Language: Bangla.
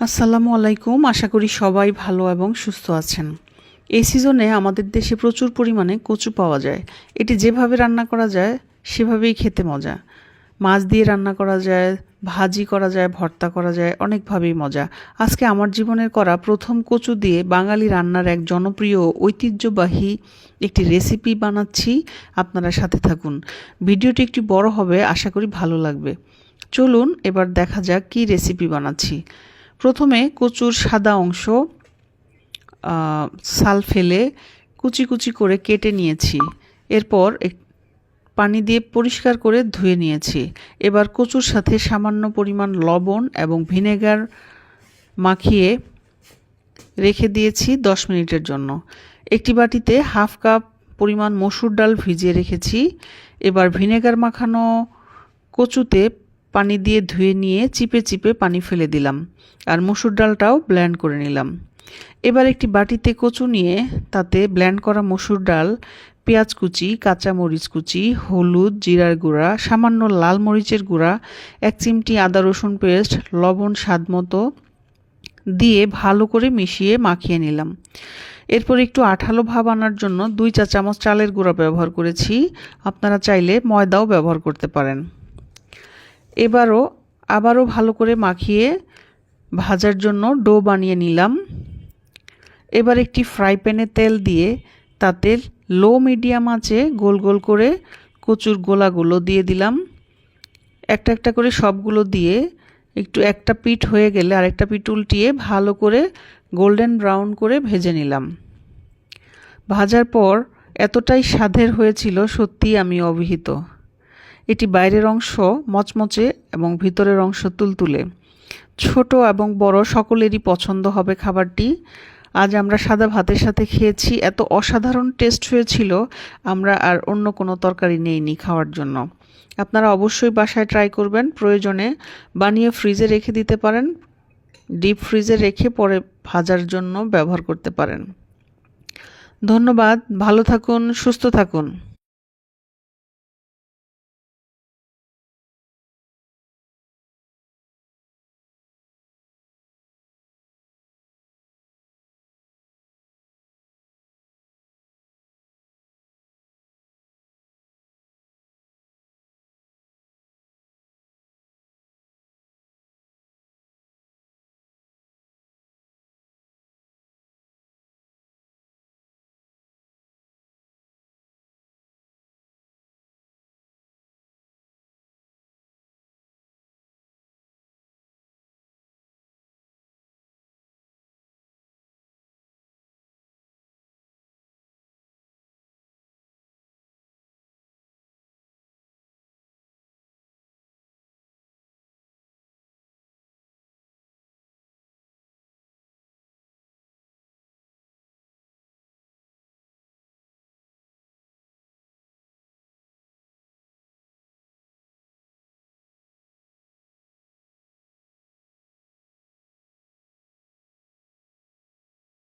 আসসালামু আলাইকুম। আশা করি সবাই ভালো এবং সুস্থ আছেন। এই সিজনে আমাদের দেশে প্রচুর পরিমাণে কচু পাওয়া যায়। এটি যেভাবে রান্না করা যায়, সেভাবেই খেতে মজা। মাছ দিয়ে রান্না করা যায়, ভাজি করা যায়, ভর্তা করা যায়, অনেকভাবেই মজা। আজকে আমার জীবনের করা প্রথম কচু দিয়ে বাঙালি রান্নার এক জনপ্রিয়, ঐতিহ্যবাহী একটি রেসিপি বানাচ্ছি। আপনারা সাথে থাকুন। ভিডিওটি একটু বড় হবে, আশা করি ভালো লাগবে। চলুন, এবার দেখা যাক কী রেসিপি বানাচ্ছি। প্রথমে কচুর সাদা অংশ সাল ফেলে কুচি কুচি করে কেটে নিয়েছি। এরপর পানি দিয়ে পরিষ্কার করে ধুয়ে নিয়েছি। এবার কচুর সাথে সামান্য পরিমাণ লবণ এবং ভিনেগার মাখিয়ে রেখে দিয়েছি দশ মিনিটের জন্য। একটি বাটিতে হাফ কাপ পরিমাণ মসুর ডাল ভিজিয়ে রেখেছি। এবার ভিনেগার মাখানো কচুতে পানি দিয়ে ধুয়ে নিয়ে চিপে চিপে পানি ফেলে দিলাম আর মসুর ডালটাও ব্ল্যান্ড করে নিলাম। এবার একটি বাটিতে কচু নিয়ে তাতে ব্ল্যান্ড করা মসুর ডাল, পেঁয়াজ কুচি, কাঁচা মরিচ কুচি, হলুদ, জিরার গুঁড়া, সামান্য লাল মরিচের গুঁড়া, এক চিমটি আদা রসুন পেস্ট, লবণ স্বাদ মতো দিয়ে ভালো করে মিশিয়ে মাখিয়ে নিলাম। এরপর একটু আঠালো ভাব আনার জন্য দুই চা চামচ চালের গুঁড়া ব্যবহার করেছি। আপনারা চাইলে ময়দাও ব্যবহার করতে পারেন। এবারও আবারও ভালো করে মাখিয়ে ভাজার জন্য ডো বানিয়ে নিলাম। এবার একটি ফ্রাই প্যানে তেল দিয়ে তাতে লো মিডিয়াম আঁচে গোল গোল করে কচুর গোলাগুলো দিয়ে দিলাম। একটা একটা করে সবগুলো দিয়ে একটু একটা পিঠ হয়ে গেলে আরেকটা পিঠ উল্টিয়ে ভালো করে গোল্ডেন ব্রাউন করে ভেজে নিলাম। ভাজার পর এতটাই স্বাদের হয়েছিল সত্যিই আমি অভিহিত। এটি বাইরের অংশ মচমচে এবং ভিতরের অংশ তুলতুলে। ছোট এবং বড় সকলেরই পছন্দ হবে খাবারটি। আজ আমরা সাদা ভাতের সাথে খেয়েছি, এত অসাধারণ টেস্ট হয়েছিল, আমরা আর অন্য কোনো তরকারি নেইনি খাওয়ার জন্য। আপনারা অবশ্যই বাসায় ট্রাই করবেন, প্রয়োজনে বানিয়ে ফ্রিজে রেখে দিতে পারেন, ডিপ ফ্রিজে রেখে পরে ভাজার জন্য ব্যবহার করতে পারেন। ধন্যবাদ, ভালো থাকুন, সুস্থ থাকুন।